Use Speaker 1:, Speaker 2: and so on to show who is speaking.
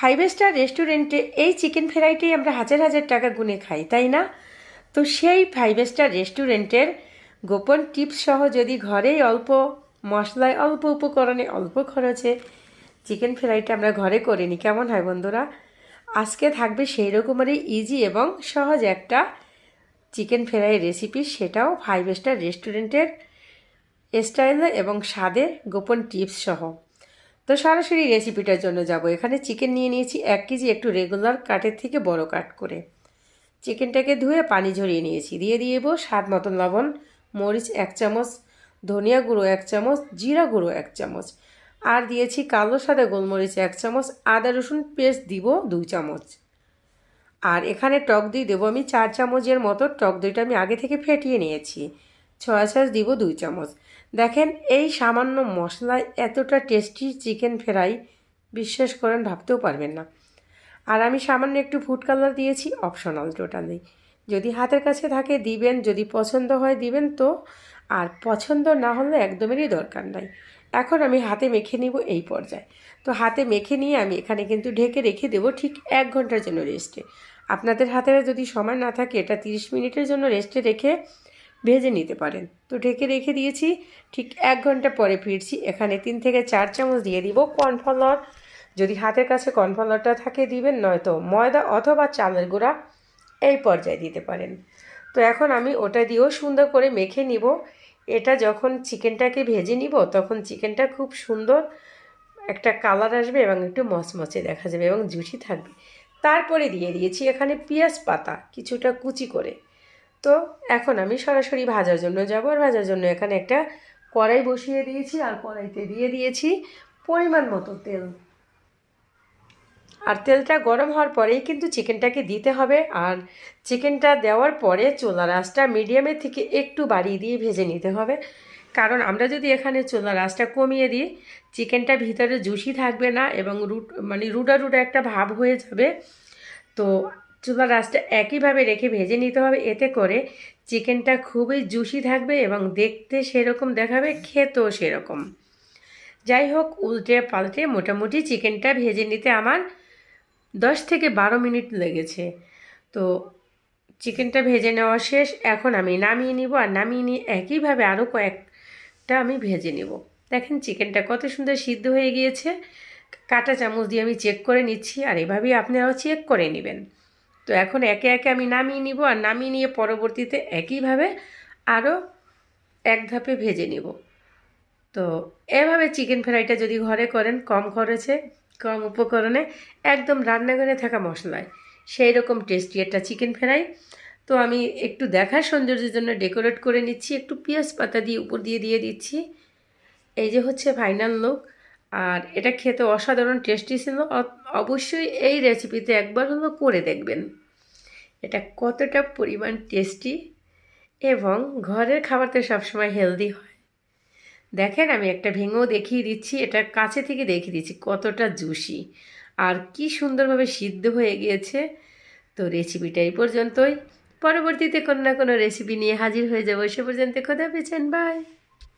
Speaker 1: Five star রেস্টুরেন্টে এই chicken ফ্রাইটাই আমরা হাজার হাজার টাকা গুনে খাই, তাই না? তো সেই ফাইভ স্টার রেস্টুরেন্টের গোপন টিপস সহ যদি ঘরেই অল্প মশলায়, অল্প উপকরণে, অল্প খরচে চিকেন ফ্রাইটা আমরা ঘরে করে নিই, কেমন হয় বন্ধুরা? আজকে থাকবে সেই রকমেরই ইজি এবং সহজ একটা চিকেন ফ্রাই রেসিপি সেটাও ফাইভ স্টার রেস্টুরেন্টের স্টাইলে এবং স্বাদে গোপন টিপস সহ। তো সরাসরি রেসিপিটার জন্য যাব। এখানে চিকেন নিয়ে নিয়েছি এক কেজি একটু রেগুলার কাটের থেকে বড় কাট করে। চিকেনটাকে ধুয়ে পানি ঝরিয়ে নিয়েছি। দিয়ে দেবো স্বাদ মতন লবণ, মরিচ এক চামচ, ধনিয়া গুঁড়ো এক চামচ, জিরা গুঁড়ো এক চামচ। আর দিয়েছি কালো সাদা গোলমরিচ এক চামচ, আদা রসুন পেস্ট দিব দুই চামচ। আর এখানে টক দই দেবো আমি চার চামচের মতো। টক দইটা আমি আগে থেকে ফেটিয়ে নিয়েছি। ছয়া সস দিব দুই চামচ। দেখেন, এই সামান্য মশলায় এতটা টেস্টি চিকেন ফ্রাই বিশ্বাস করেন, ভাবতেও পারবেন না। আর আমি সামান্য একটু ফুড কালার দিয়েছি অপশনাল টোটালি যদি হাতের কাছে থাকে, দিবেন, যদি পছন্দ হয়, দিবেন তো। আর পছন্দ না হলে একদমেরই দরকার নাই। এখন আমি হাতে মেখে নিব এই পর্যায়ে। তো হাতে মেখে নিয়ে আমি এখানে কিন্তু ঢেকে রেখে দেবো ঠিক এক ঘণ্টার জন্য রেস্টে আপনাদের হাতে যদি সময় না থাকে, এটা তিরিশ মিনিটের জন্য রেস্টে রেখে ভেজে নিতে পারেন। তো ঢেকে রেখে দিয়েছি, ঠিক এক ঘণ্টা পরে ফিরছি। এখানে তিন থেকে চার চামচ দিয়ে দিব কর্নফ্লাওয়ার। যদি হাতের কাছে কর্নফ্লাওয়ারটা থাকে দিবেন, নয়তো ময়দা অথবা চালের গুঁড়া এই পর্যায়ে দিতে পারেন। তো এখন আমি ওটা দিয়েও সুন্দর করে মেখে নিব। এটা যখন চিকেনটাকে ভেজে নিব, তখন চিকেনটা খুব সুন্দর একটা কালার আসবে এবং একটু মচমচে দেখা যাবে এবং জুসি থাকবে। তারপরে দিয়ে দিয়েছি এখানে পেঁয়াজ পাতা, কিছুটা কুচি করে। তো এখন আমি সরাসরি ভাজার জন্য যাব আর ভাজার জন্য এখানে একটা কড়াই বসিয়ে দিয়েছি আর কড়াইতে দিয়ে দিয়েছি পরিমাণ মতো তেল। আর তেলটা গরম হওয়ার পরেই কিন্তু চিকেনটাকে দিতে হবে আর চিকেনটা দেওয়ার পরে চোলা আঁচটা মিডিয়ামের থেকে একটু বাড়িয়ে দিয়ে ভেজে নিতে হবে। কারণ আমরা যদি এখানে চোলা আঁচটা কমিয়ে দিই, চিকেনটা ভিতরে জুসি থাকবে না এবং রুট মানে রুডা রুডা একটা ভাব হয়ে যাবে। তো চুলার আঁচটা একইভাবে রেখে ভেজে নিতে হবে। এতে করে চিকেনটা খুবই জুসি থাকবে এবং দেখতে সেরকম দেখাবে, খেতেও সেরকম। যাই হোক, উল্টে পাল্টে মোটামুটি চিকেনটা ভেজে নিতে আমার দশ থেকে বারো মিনিট লেগেছে। তো চিকেনটা ভেজে নেওয়া শেষ। এখন আমি নামিয়ে নিব আর নামিয়ে নিয়ে একইভাবে আরও কয়েকটা আমি ভেজে নিব। দেখেন চিকেনটা কত সুন্দর সিদ্ধ হয়ে গিয়েছে। কাটা চামচ দিয়ে আমি চেক করে নিচ্ছি আর এভাবেই আপনারাও চেক করে নেবেন। তো এখন একে একে আমি নামিয়ে নিব আর নামিয়ে নিয়ে পরবর্তীতে একইভাবে আরও এক ধাপে ভেজে নিব। তো এভাবে চিকেন ফ্রাইটা যদি ঘরে করেন, কম খরচে, কম উপকরণে, একদম রান্নাঘরে থাকা মশলায় সেই রকম টেস্টি একটা চিকেন ফ্রাই। তো আমি একটু দেখার সৌন্দর্যের জন্য ডেকোরেট করে নিচ্ছি, একটু পেঁয়াজ পাতা দিয়ে উপর দিয়ে দিয়ে দিচ্ছি। এই যে হচ্ছে ফাইনাল লুক। আর এটা খেতে অসাধারণ টেস্টি ছিল অবশ্যই এই রেসিপিতে একবার হলো করে দেখবেন। এটা কতটা পরিমাণ টেস্টি এবং ঘরের খাবার তো সবসময় হেলদি হয়। দেখেন আমি একটা ভেঙেও দেখিয়ে দিচ্ছি, এটা কাছে থেকে দেখিয়ে দিচ্ছি কতটা জুসি আর কি সুন্দরভাবে সিদ্ধ হয়ে গিয়েছে। তো রেসিপিটা এই পর্যন্তই। পরবর্তীতে কোনো না কোনো রেসিপি নিয়ে হাজির হয়ে যাব। সে পর্যন্ত খোদা পেয়েছেন বাই